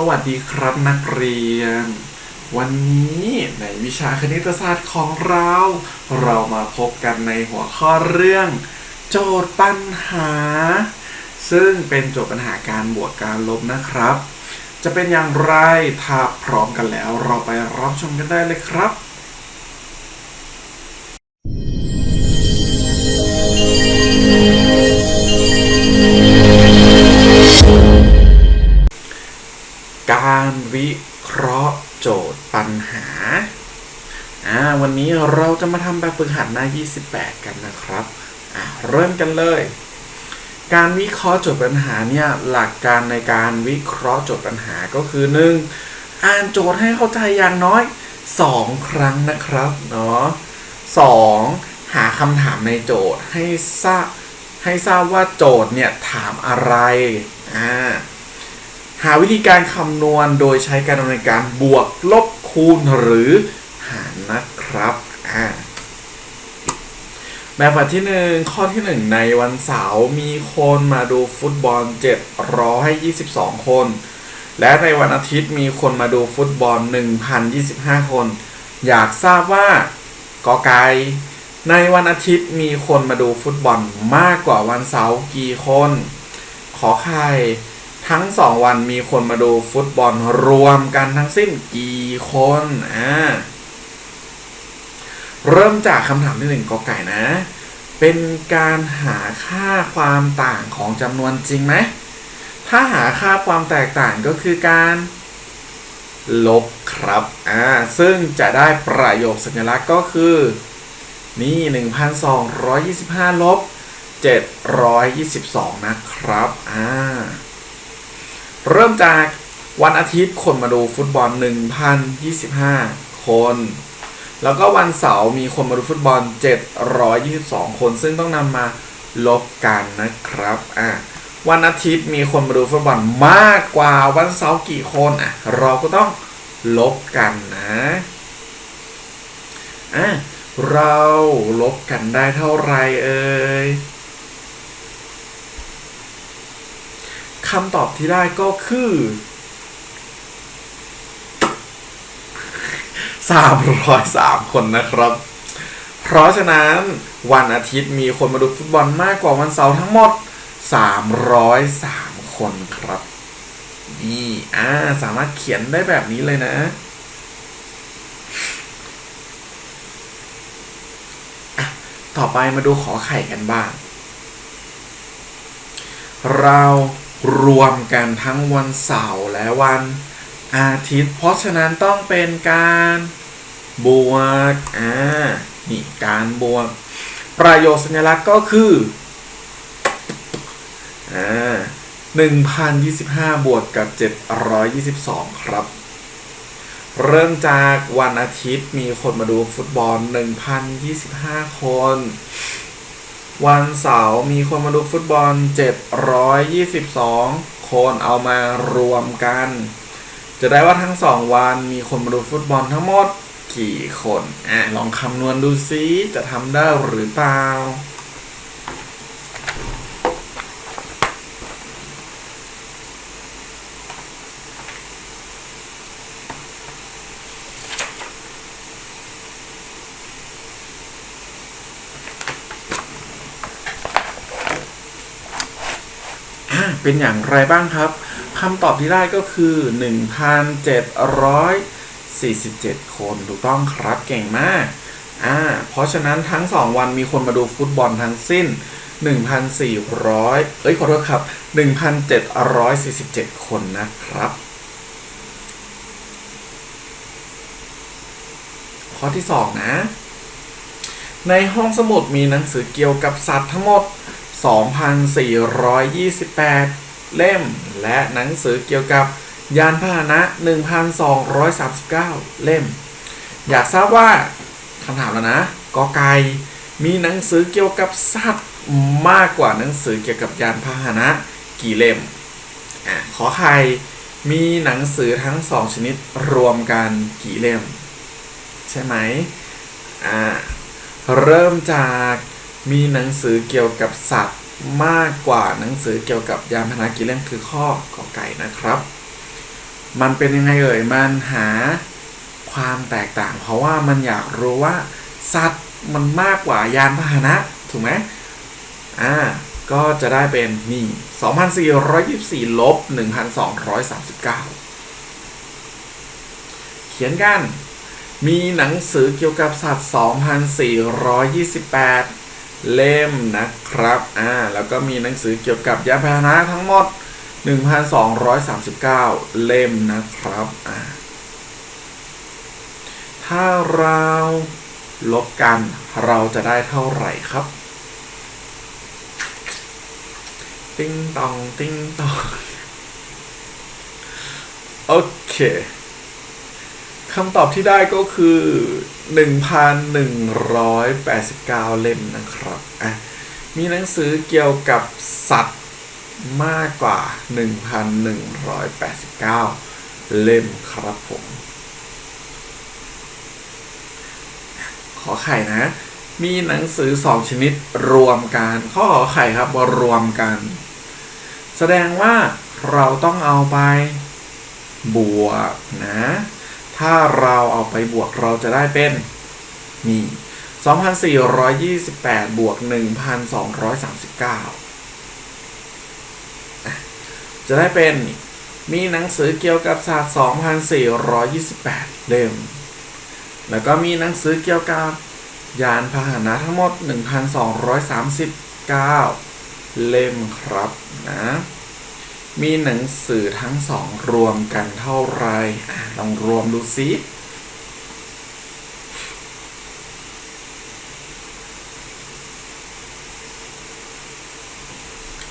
สวัสดีครับนักเรียน วันนี้ในวิชาคณิตศาสตร์ของเรา เรามาพบกันในหัวข้อเรื่อง โจทย์ปัญหา ซึ่งเป็นโจทย์ปัญหาการบวกการลบนะครับ จะเป็นอย่างไรถ้าพร้อมกันแล้ว เราไปรับชมกันได้เลยครับ วิเคราะห์โจทย์ปัญหา อ่า วันนี้เราจะมาทำแบบฝึกหัดหน้า 28 กันนะครับ อ่าเริ่มกันเลย การวิเคราะห์โจทย์ปัญหาเนี่ยหลักการในการวิเคราะห์โจทย์ปัญหาก็คือ 1. อ่านโจทย์ให้เข้าใจอย่างน้อย 2 ครั้งนะครับ เนาะ 2. หาคำถามในโจทย์ให้ทราบให้ทราบว่าโจทย์เนี่ยถามอะไร อ่า หาวิธีการคำนวณโดยใช้การดำเนินการบวกลบคูณหรือหารนะครับอ่าแบบที่หนึ่งข้อที่หนึ่งในวันเสาร์มีคนมาดูฟุตบอล 722 คน และในวันอาทิตย์มีคนมาดูฟุตบอล 1,025 คน อยากทราบว่ากอไก่ในวันอาทิตย์มีคนมาดูฟุตบอลมากกว่าวันเสาร์กี่คน ขอไข่ ทั้งสองวันมีคนมาดูฟุตบอลรวมกันทั้งสิ้นกี่คนอ่าเริ่มจากคำถามที่หนึ่งกอไก่นะ เป็นการหาค่าความต่างของจำนวนจริงไหม ถ้าหาค่าความแตกต่างก็คือการลบครับ อ่า ซึ่งจะได้ประโยคสัญลักษณ์ก็คือ นี่ 1,225 ลบ 722 นะครับ อ่า เริ่มจากวันอาทิตย์คนมาดูฟุตบอล 1,025 คน แล้วก็วันเสาร์มีคนมาดูฟุตบอล 722 คน ซึ่งต้องนำมาลบกันนะครับอะวันอาทิตย์มีคนมาดูฟุตบอลมากกว่าวันเสาร์กี่คนอะเราก็ต้องลบกันนะอะเราลบกันได้เท่าไหรเอ่ย คำตอบที่ได้ก็คือ303คนนะครับ เพราะฉะนั้นวันอาทิตย์มีคนมาดูฟุตบอลมากกว่าวันเสาร์ทั้งหมด303คนครับ นี่อ่าสามารถเขียนได้แบบนี้เลยนะอะต่อไปมาดูขอไข่กันบ้าง เรา รวมกันทั้งวันเสาร์และวันอาทิตย์ เพราะฉะนั้นต้องเป็นการบวกอ่านี่การบวก ประโยคสัญลักษณ์ก็คืออ่า1,025 บวกกับ 722 ครับ เริ่มจากวันอาทิตย์มีคนมาดูฟุตบอล 1,025 คน วันเสาร์มีคนมาดูฟุตบอล 722 คนเอามารวมกัน จะได้ว่าทั้งสองวันมีคนมาดูฟุตบอลทั้งหมดกี่คนอะลองคำนวณดูซิจะทำได้หรือเปล่า เป็นอย่างไรบ้างครับคำตอบที่ได้ก็คือ 1,747 คนถูกต้องครับเก่งมากอ่าเพราะฉะนั้นทั้ง 2 วันมีคนมาดูฟุตบอลทั้งสิ้น 1,400 เอ้ยขอโทษครับ 1,747 คนนะครับ ข้อที่ 2 นะ ในห้องสมุดมีหนังสือเกี่ยวกับสัตว์ทั้งหมด 2,428 เล่ม และหนังสือเกี่ยวกับยานพาหนะ 1,239 เล่ม อยากทราบว่าคำถามแล้วนะกอไก่มีหนังสือเกี่ยวกับสัตว์มากกว่าหนังสือเกี่ยวกับยานพาหนะ กี่เล่มอขอไข่มีหนังสือทั้งสองชนิดรวมกันกี่เล่ม ใช่ไหมอ่าเริ่มจากมีหนังสือเกี่ยวกับสัตว์ มากกว่าหนังสือเกี่ยวกับยานพาหนะกี่เล่มคือข้อกอไก่นะครับ มันเป็นยังไงเอ่ยมันหาความแตกต่าง เพราะว่ามันอยากรู้ว่า สัตว์มันมากกว่ายานพาหนะถูกไหมอ่าก็จะได้เป็นนี่2,424ลบ1,239 เขียนกัน มีหนังสือเกี่ยวกับสัตว์ 2,428 เล่มนะครับอ่าแล้วก็มีหนังสือเกี่ยวกับยานพาหนะทั้งหมด 1,239 เล่มนะครับอ่าถ้าเราลบกันเราจะได้เท่าไหร่ครับ ติ้งตองติ้งตอง โอเค คำตอบที่ได้ก็คือ 1,189 เล่มนะครับอะมีหนังสือเกี่ยวกับสัตว์มากกว่า 1,189 เล่มครับผม ขอไข่นะ มีหนังสือสองชนิดรวมกัน ข้อขอไข่ครับว่ารวมกัน แสดงว่าเราต้องเอาไปบวกนะ ถ้าเราเอาไปบวกเราจะได้เป็นนี่2,428 บวก 1,239 จะได้เป็นมีหนังสือเกี่ยวกับศาสตร์ 2,428 เล่ม แล้วก็มีหนังสือเกี่ยวกับยานพาหนะทั้งหมด 1,239 เล่มครับนะ มีหนังสือทั้งสองรวมกันเท่าไหรอะลองรวมดูซิ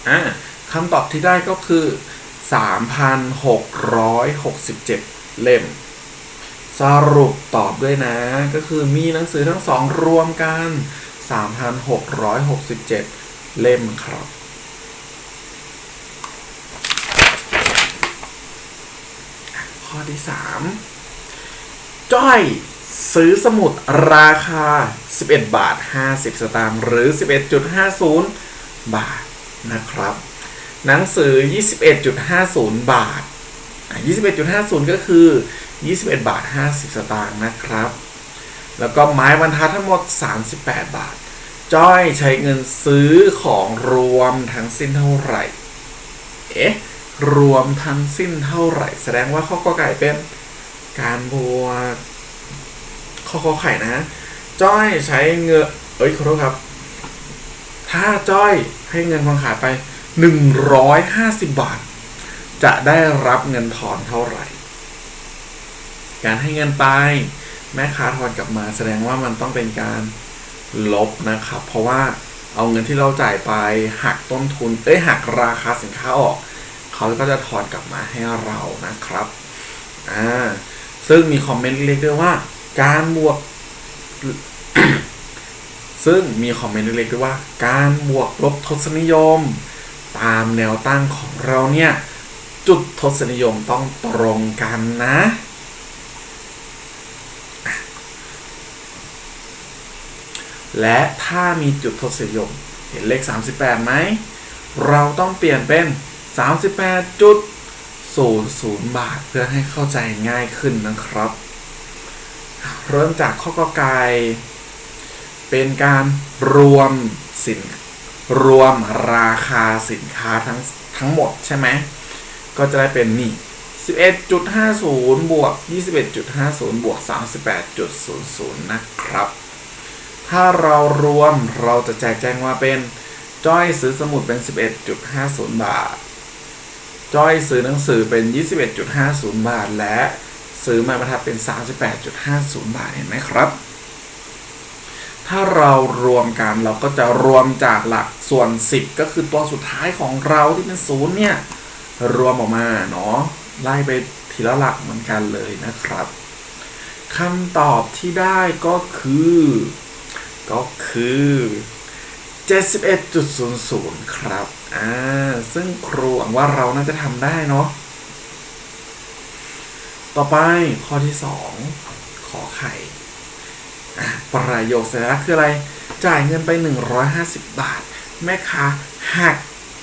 อะคำตอบที่ได้ก็คือ 3,667 เล่ม สรุปตอบด้วยนะ ก็คือมีหนังสือทั้งสองรวมกัน 3,667 เล่มครับ ข้อที่ 3 จ้อยซื้อสมุดราคา 11 บาท 50 สตางค์หรือ 11.50 บาทนะครับ หนังสือ 21.50 บาท 21.50 ก็คือ 21 บาท 50 สตางค์นะครับ แล้วก็ไม้บรรทัดทั้งหมด 38 บาท จ้อยใช้เงินซื้อของรวมทั้งสิ้นเท่าไหร่ เอ๊ะ รวมทั้งสิ้นเท่าไหร่ แสดงว่าข้อกอไก่เป็นการบวกข้อขอไข่นะ จ้อยใช้เงินเอ้ยขอโทษครับ ถ้าจ้อยให้เงินคนขายไป150บาท จะได้รับเงินทอนเท่าไหร่ การให้เงินไปแม่ค้าทอนกลับมาแสดงว่ามันต้องเป็นการลบนะครับ เพราะว่าเอาเงินที่เราจ่ายไปหักต้นทุน เอ้ยหักราคาสินค้าออก เขาก็จะทอนกลับมาให้เรานะครับอ่าซึ่งมีคอมเมนต์เล็กๆด้วยว่า การบวก ซึ่งมีคอมเมนต์เล็กๆด้วยว่า การบวกลบทศนิยม ตามแนวตั้งของเราเนี่ย จุดทศนิยมต้องตรงกันนะและถ้ามีจุดทศนิยม เห็นเลข 38ไหม เราต้องเปลี่ยนเป็น 38จุด00 บาท เพื่อให้เข้าใจง่ายขึ้นนะครับ เริ่มจากข้อกไก่เป็นการรวมสินรวมราคาสินค้าทั้งทั้งหมดใช่ไหม ก็จะได้เป็นนี่ 11.50 บวก 21.50 บวก 38.00 นะครับ ถ้าเรารวมเราจะแจกแจงว่าเป็น จ้อยซื้อสมุดเป็น 11.50 บาท จ้อยซื้อหนังสือเป็น 21.50 บาท และซื้อไม้บรรทัดเป็น 38.50 บาทเห็นไหมครับ ถ้าเรารวมกันเราก็จะรวมจากหลักส่วน 10 ก็คือตัวสุดท้ายของเราที่เป็นศูนย์เนี่ยรวมออกมาเนาะไล่ไปทีละหลักเหมือนกันเลยนะครับคำตอบที่ได้ก็คือ ก็คือ 71.00 ครับ อ่าซึ่งครูหวังว่าเราน่าจะทำได้เนาะต่อไปข้อที่2ขอไข่ประโยคสัญลักษณ์คืออะไร จ่ายเงินไป 150 บาท แม่ค้าหัก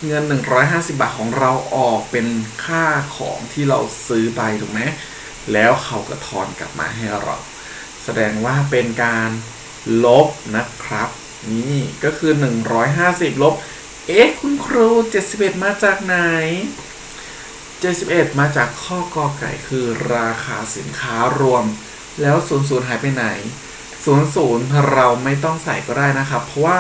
เงิน 150 บาทของเราออกเป็นค่าของที่เราซื้อไปถูกไหมแล้วเขาก็ทอนกลับมาให้เรา แสดงว่าเป็นการลบนะครับ นี่ก็คือ 150 ลบ เอ๊ะคุณครู 71 มาจากไหน 71 มาจากข้อกอไก่คือราคาสินค้ารวม แล้ว 00 หายไปไหน 00 เราไม่ต้องใส่ก็ได้นะครับ เพราะว่า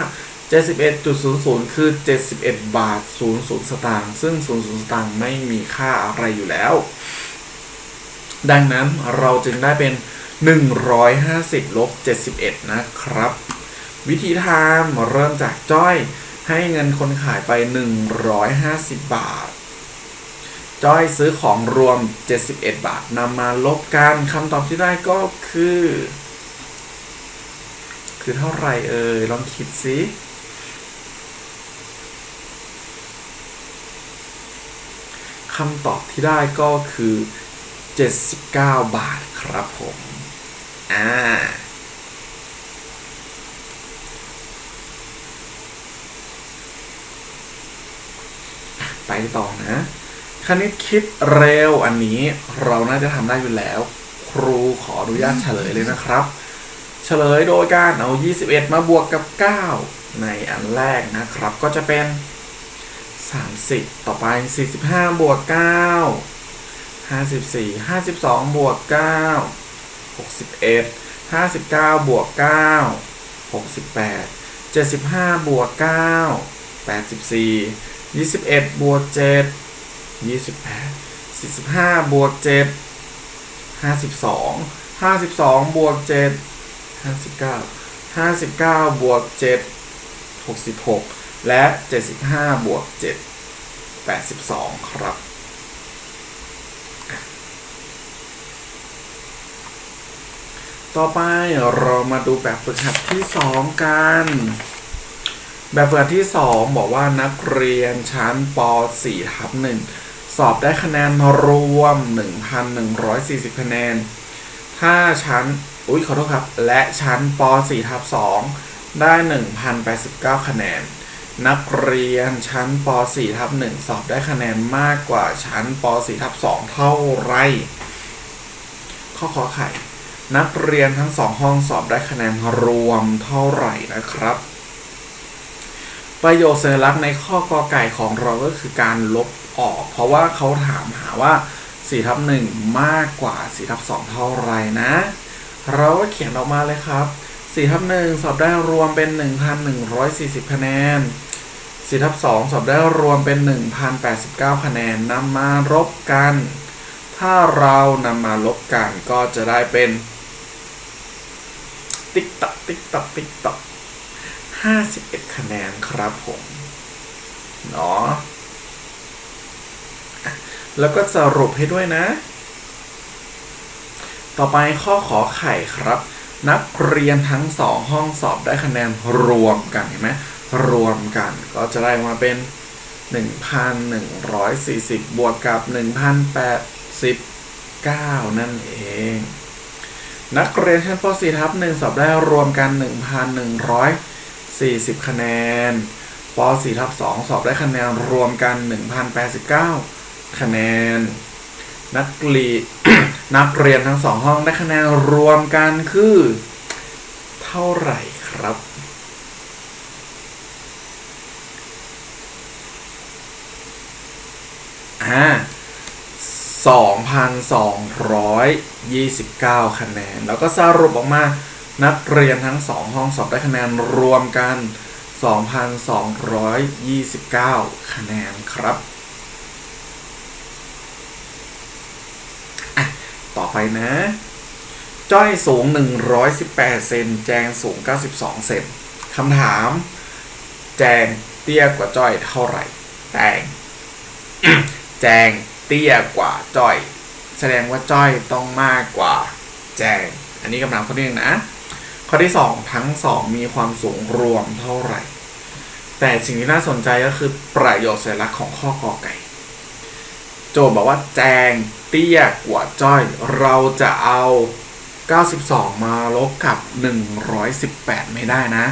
71.00 คือ 71 บาท 00 สตางค์ซึ่ง 00 สตางค์ไม่มีค่าอะไรอยู่แล้ว ดังนั้นเราจึงได้เป็น 150 ลบ 71 นะครับ วิธีทำเริ่มจากจ้อย ให้เงินคนขายไป 150 บาท จ้อยซื้อของรวม 71 บาทนำมาลบกันคำตอบที่ได้ก็คือ คือเท่าไหร่เอ่ยลองคิดสิคำตอบที่ได้ก็คือ 79 บาทครับผม อ่า ไปต่อนะคณิตคิดเร็วอันนี้เราน่าจะทำได้อยู่แล้ว ครูขออนุญาตเฉลยเลยนะครับ เฉลยโดยการเอา 21 มาบวกกับ 9 ในอันแรกนะครับ ก็จะเป็น 30 ต่อไป 45 บวก 9 54 52 บวก 9 61 59 บวก 9 68 75 บวก 9 84 21บวก7 28 45บวก7 52 52บวก7 59 59บวก7 66และ75บวก7 82ครับต่อไปเรามาดูแบบฝึกหัดที่ 2 กัน แบบฝึกหัดที่ 2 บอกว่านักเรียนชั้นป .4 ทับ1สอบได้คะแนนรวม 1,140 คะแนน ถ้าชั้น อุ้ยขอโทษครับ และชั้นป .4 ทับ2ได้ 1,089 คะแนน นักเรียนชั้นป .4 ทับ1สอบได้คะแนนมากกว่าชั้นป .4 ทับ2เท่าไรข้อขอไข่ นักเรียนทั้งสองห้องสอบได้คะแนนรวมเท่าไหร่นะครับ ประโยคสัญลักษณ์ในข้อกอไก่ของเราก็คือการลบออก เพราะว่าเขาถามหาว่า4ทับ1มากกว่า4ทับ2เท่าไรนะ เราก็เขียนออกมาเลยครับ4ทับ1สอบได้รวมเป็น 1,140 คะแนน4ทับ2สอบได้รวมเป็น 1,089 คะแนนนำมารบกัน ถ้าเรานำมาลบกันก็จะได้เป็น ติ๊กตักติ๊กตักติ๊กตัก ห้าสิบเอ็ดคะแนนครับผมเนาะแล้วก็สรุปให้ด้วยนะ ต่อไปข้อขอไข่ครับ นักเรียนทั้งสองห้องสอบได้คะแนนรวมกันเห็นไหมรวมกันก็จะได้มาเป็น 1,140 บวกกับ 1,089 นั่นเอง นักเรียนชั้นป .4 ทับ1สอบได้รวมกัน 40 คะแนนป .4 ทับ2สอบได้คะแนนรวมกัน 1,089 คะแนน นักเรียนนักเรียนทั้งสองห้องได้คะแนนรวมกันคือ เท่าไหร่ครับอ่า2,229 คะแนน แล้วก็สรุปออกมา นักเรียนทั้งสองห้องสอบได้คะแนนรวมกัน 2,229 คะแนนครับ ต่อไปนะ จ้อยสูง 118 เซน แจงสูง 92 เซนคำถาม แจงเตี้ยกว่าจ้อยเท่าไหร่ แตงแจงเตี้ยกว่าจ้อย แสดงว่าจ้อยต้องมากกว่า แจง อันนี้กำลังข้อที่หนึ่งนะ ข้อที่สองทั้งสองมีความสูงรวมเท่าไหร่ แต่สิ่งที่น่าสนใจก็คือประโยชน์สัญลักษณ์ของข้อกอไก่ โจทย์บอกว่าแจงเตี้ยกว่าจ้อย เราจะเอา 92 มาลบกับ 118 ไม่ได้นะ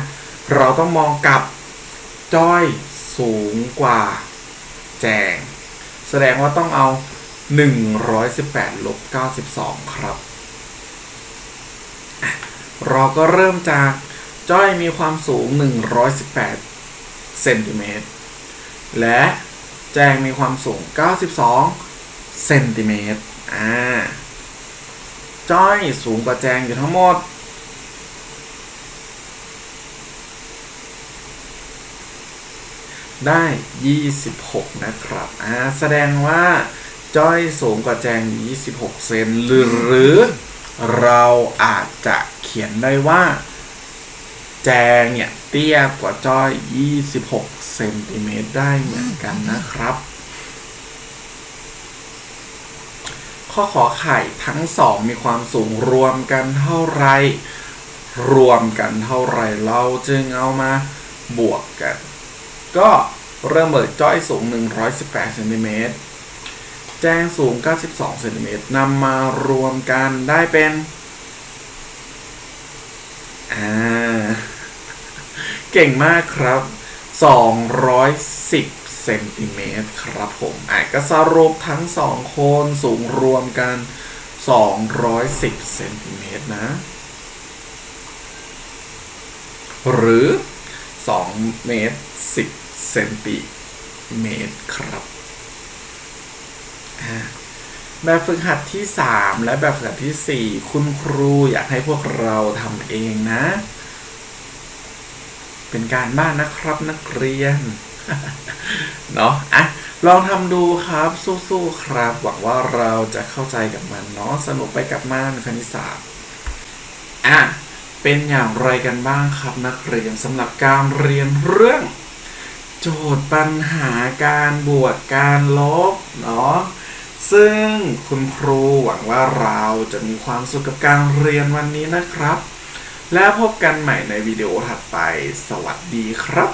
เราต้องมองกับจ้อยสูงกว่าแจง แสดงว่าต้องเอา 118 ลบ 92 ครับอะ เราก็เริ่มจากจ้อยมีความสูง 118 เซนติเมตร และแจงมีความสูง 92 เซนติเมตร อ่า จ้อยสูงกว่าแจงอยู่ทั้งหมด ได้ 26 นะครับ อ่า แสดงว่า จ้อยสูงกว่าแจง 26 เซนหรือหรือ เราอาจจะเขียนได้ว่า แจงเนี่ยเตี้ยกว่าจ้อย 26 เซนติเมตรได้เหมือนกันนะครับ ข้อขอไข่ทั้งสองมีความสูงรวมกันเท่าไร รวมกันเท่าไรเราจึงเอามาบวกกัน ก็เริ่มเบิดจ้อยสูง 118เซนติเมตร แจ้งสูง 92เซนติเมตรนำมารวมกันได้เป็น อ่า เก่งมากครับ 210เซนติเมตรครับผมอะก็สรุปทั้งสองคนสูงรวมกัน 210เซนติเมตรนะ หรือ 2 เมตร 10เซนติเมตรครับ แบบฝึกหัดที่ 3 และแบบฝึกหัดที่ 4 คุณครูอยากให้พวกเราทำเองนะ เป็นการบ้านนะครับนักเรียน เนาะอะลองทำดูครับสู้ๆครับ หวังว่าเราจะเข้าใจกับมันเนาะสนุกไปกับมันคณิตศาสตร์อะเป็นอย่างไรกันบ้างครับนักเรียนสำหรับการเรียนเรื่อง โจทย์ปัญหาการบวกการลบเนาะ ซึ่งคุณครูหวังว่าเราจะมีความสุขกับการเรียนวันนี้นะครับ แล้วพบกันใหม่ในวิดีโอถัดไป สวัสดีครับ